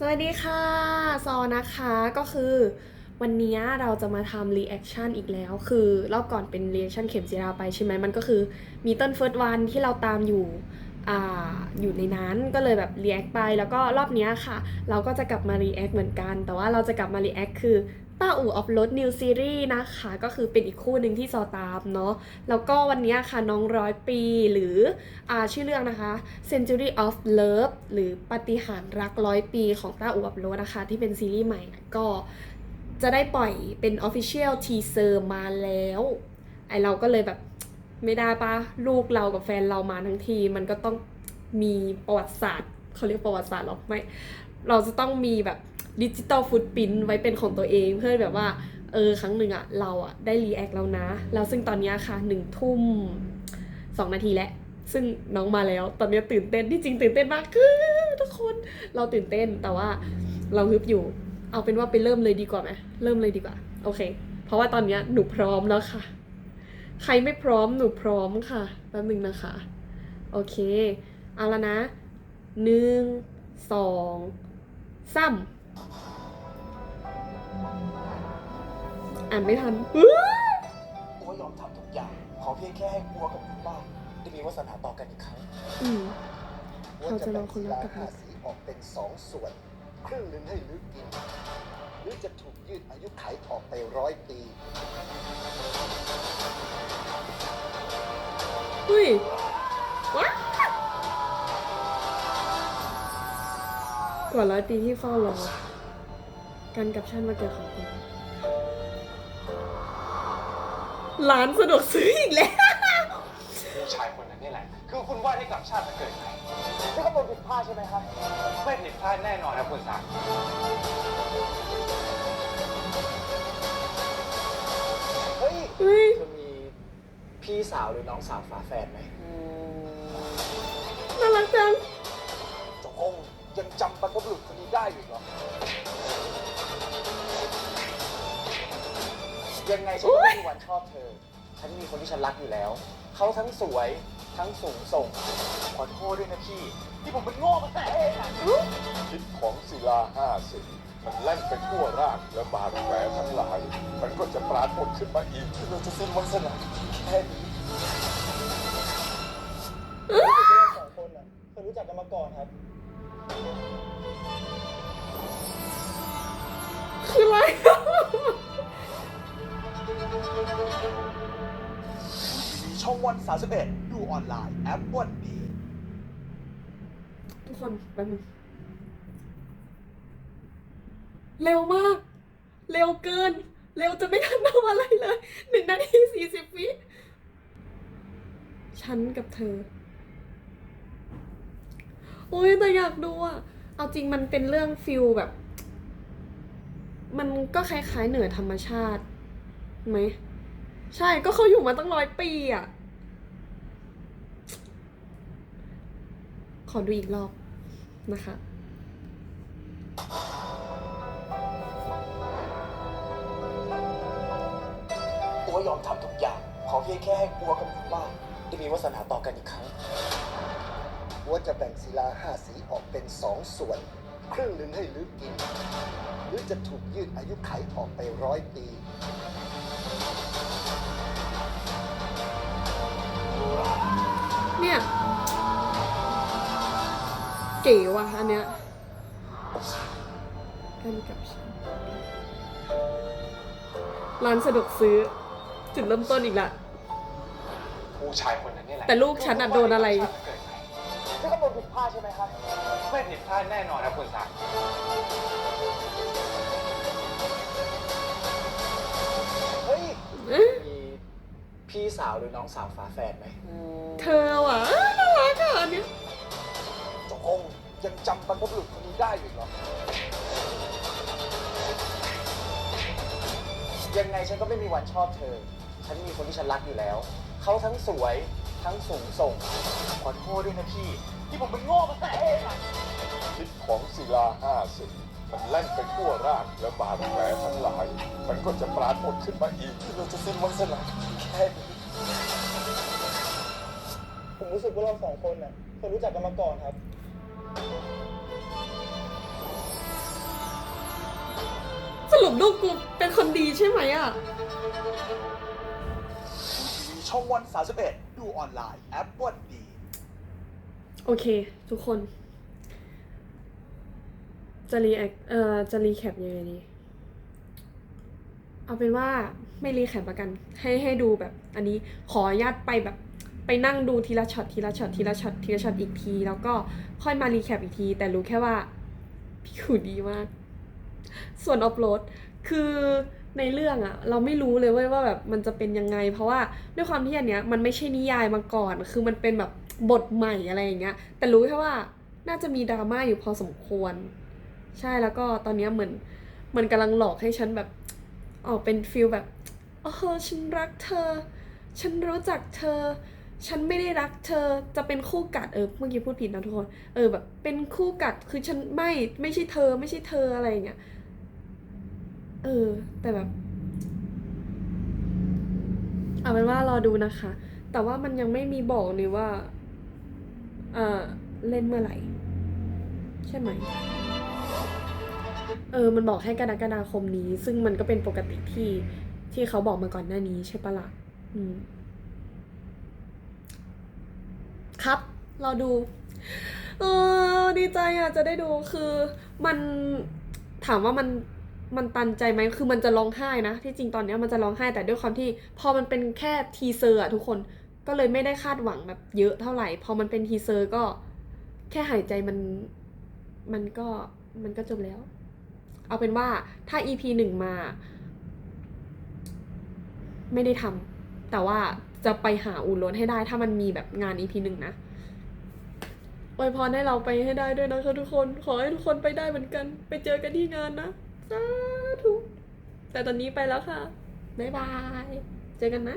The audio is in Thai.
สวัสดีค่ะ ซอนะคะก็คือวันนี้เราจะมาทำรีแอคชั่นอีกแล้ว คือรอบก่อนเป็นรีแอคชั่นเข็มจีราไปใช่ไหมมันก็คือมีต้นเฟิร์สวันที่เราตามอยู่ อยู่ในนั้นก็เลยแบบรีแอคไปแล้วก็รอบนี้ค่ะ เราก็จะกลับมารีแอคเหมือนกัน แต่ว่าเราจะกลับมารีแอคคือต้าอู่ออฟรถนิวซีรีส์นะคะ ก็คือเป็นอีกคู่หนึ่งที่ซอตามเนาะแล้วก็วันนี้ค่ะน้องร้อยปีหรืออ่าชื่อเรื่องนะคะ Century of Love หรือปฏิหารรักร้อยปีของต้าอู่ออฟรถนะคะ ที่เป็นซีรีส์ใหม่นะก็จะได้ปล่อยเป็น Official Teaser มาแล้วไอเราก็เลยแบบ ไม่ได้ปะลูกเรากับแฟนเรามาทั้งที มันก็ต้องมีประวัติศาสตร์เขาเรียกประวัติศาสตร์หรอไม่ เราจะต้องมีแบบดิจิตอลฟุตปินไว้เป็นของตัวเองเพื่อแบบว่าเออครั้งหนึ่งอะเราอะได้รีแอคแล้วนะ แล้วซึ่งตอนนี้ค่ะหนึ่งทุ่มสองนาทีแล้วซึ่งน้องมาแล้ว ตอนนี้ตื่นเต้นที่จริงตื่นเต้นมากคือทุกคนเราตื่นเต้นแต่ว่าเราฮึบอยู่ เอาเป็นว่าไปเริ่มเลยดีกว่าไหมเริ่มเลยดีกว่า โอเค เพราะว่าตอนนี้หนูพร้อมแล้วค่ะ ใครไม่พร้อมหนูพร้อมค่ะแป๊บหนึงนะคะ โอเค เอาละนะหนึ่งสองสามอ่านไม่ทันอื้ออัวยอมทำทุกอย่าง ขอเพียงแค่ให้อัวกับคุณป้าได้มีวาสนาต่อกันอีกครั้งอืมอัวเขาจะจะลแบ่องงคนศิละลากับห้าสีออกเป็นสองส่วน ครึ่งหนึ่งให้ลึกกิน หรือจะถูกยืดอายุไขออกไปร้อยปี ยว้าวกว่าร้อยปีที่เฝ้ารอการกับชั่นมาเกิดของคุณร้านสะดวกซื้ออีกแล้วผู้ชายคนนั้นนี่แหละ คือคุณว่าที่กลับชาติมาเกิดใหม่นี่ข้อมูลผิดพลาดใช่ไหมครับ ไม่ผิดพลาดแน่นอนนะคุณสังเฮ้ยเฮ้ยเธอมี พี่สาวหรือน้องสาวฝาแฝดไหมน่ารักจังจงองยังจำบรรพบุรุษคนนี้ได้อยู่เหรอ ยังไงฉันก็ไม่มีวันชอบเธอ ฉันมีคนที่ฉันรักอยู่แล้ว เขาทั้งสวยทั้งสูงส่ง ขอโทษด้วยนะพี่ ที่ผมเป็นโง่มาแต่เองอะพิษของศิลาห้าสิบ มันแล่นไปทั่วร่างและบาดแผลทั้งหลาย มันก็จะปรากฏขึ้นมาอีกเราจะสิ้นวาสนาแค่นี้สองคนอะเคยรู้จักกันมาก่อนครับ คืออะไรช่องวัน 31 ดูออนไลน์ แอปวันดี ทุกคนแป๊บนึง เร็วมาก เร็วเกิน เร็วจะไม่ทันทำอะไรเลยหนึ่งนาทีสี่สิบวิฉันกับเธอ โอ้ยแต่อยากดูอะ เอาจริงมันเป็นเรื่องฟิลแบบ มันก็คล้ายๆเหนือธรรมชาติไหม ใช่ก็เขาอยู่มาตั้งร้อยปีอะ ขอดูอีกรอบนะคะ อัวยอมทำทุกอย่าง ขอเพียงแค่ให้อัวกับคุณป้าได้มีวาสนาต่อกันอีกครั้งอัวจะแบ่งศิลาห้าสีออกเป็นสองส่วน ครึ่งหนึ่งให้ลึกกิน หรือจะถูกยืดอายุไขออกไปร้อยปีเนี่ยเก๋ว่ะอันเนี้ยกันกับฉันร้านสะดวกซื้อ จุดเริ่มต้นอีกละ ผู้ชายคนนั้นนี่แหละแต่ลูกฉันอะโดนอะไรคืว่าที่กลับชาติมาเกิดใหม่นี่ข้อมูลผิดพลาดใช่ไหมครับ ไม่ผิดพลาดแน่นอนนะคุณสังเฮ้ยเอ๊ะมีพี่สาวหรือน้องสาวฝาแฝดไหมเธอว่ะอ้าน่ารักอะอันเนี้ยจงองยังจำบรรพบุรุษคนนี้ได้อยู่เหรอ ยังไงฉันก็ไม่มีวันชอบเธอ ฉันมีคนที่ฉันรักอยู่แล้ว เขาทั้งสวยทั้งสูงส่ง ขอโทษด้วยนะพี่ ที่ผมเป็นโง่มาแต่เองอะพิษของศิลาห้าสิบมันแล่นไปทั่วร่างและบาดแผลทั้งหลาย มันก็จะปรากฏขึ้นมาอีกเราจะสิ้นวาสนาแค่นี้ผมรู้สึกว่าเราสองคนน่ะเคยรู้จักกันมาก่อนครับรุปลูกกูเป็นคนดีใช่ไหมอะทีวี ช่องวัน 31 ดูออนไลน์ แอปวันดี โอเค ทุกคน จะรีแอคเอ่อจะรีแคปยังไงดีเอาเป็นว่าไม่รีแคปละกัน ให้ให้ดูแบบ อันนี้ขออนุญาตไปแบบไปนั่งดูทีละช็อตทีละช็อตทีละช็อตทีละช็อตอีกที แล้วก็ค่อยมารีแคปอีกที แต่รู้แค่ว่า พี่ขูดีมาก ส่วนอัปโหลดคือ ในเรื่องอะเราไม่รู้เลยเว้ยว่าแบบมันจะเป็นยังไง เพราะว่าด้วยความที่อันเนี้ยมันไม่ใช่นิยายมาก่อน คือมันเป็นแบบบทใหม่อะไรอย่างเงี้ย แต่รู้แค่ว่าน่าจะมีดราม่าอยู่พอสมควร ใช่แล้วก็ตอนเนี้ยเหมือนมันกำลังหลอกให้ฉันแบบออกเป็นฟิลแบบโอ้ฉันรักเธอ ฉันรู้จักเธอ ฉันไม่ได้รักเธอจะเป็นคู่กัดเออเมื่อกี้พูดผิดนะทุกคน เออแบบเป็นคู่กัดคือฉันไม่ไม่ใช่เธอไม่ใช่เธออะไรอย่างเงี้ย เออ แต่แบบ เอาเป็นว่ารอดูนะคะ แต่ว่ามันยังไม่มีบอกเลยว่าเออเล่นเมื่อไหร่ ใช่ไหม เออ มันบอกให้กรกฎาคมนี้ ซึ่งมันก็เป็นปกติที่ที่เขาบอกมาก่อนหน้านี้ใช่ปะละ่ะอืม ครับรอดูเออดีใจอะ จะได้ดูคือมันถามว่ามัน มันตันใจไหมคือมันจะร้องไห้นะ ที่จริงตอนนี้มันจะร้องไห้แต่ด้วยความที่พอมันเป็นแค่ทีเซอร์อะทุกคนก็เลยไม่ได้คาดหวังแบบเยอะเท่าไหร่ พอมันเป็นทีเซอร์ก็แค่หายใจมัน มันก็มันก็จบแล้ว เอาเป็นว่าถ้า EP หนึ่งมา ไม่ได้ทำแต่ว่าจะไปหาอูรถให้ได้ ถ้ามันมีแบบงาน EP หนึ่งนะอวยพรให้เราไปให้ได้ด้วยนะคะทุกคน ขอให้ทุกคนไปได้เหมือนกัน ไปเจอกันที่งานนะ สาธุแต่ตอนนี้ไปแล้วค่ะ บ๊ายบาย เจอกันนะ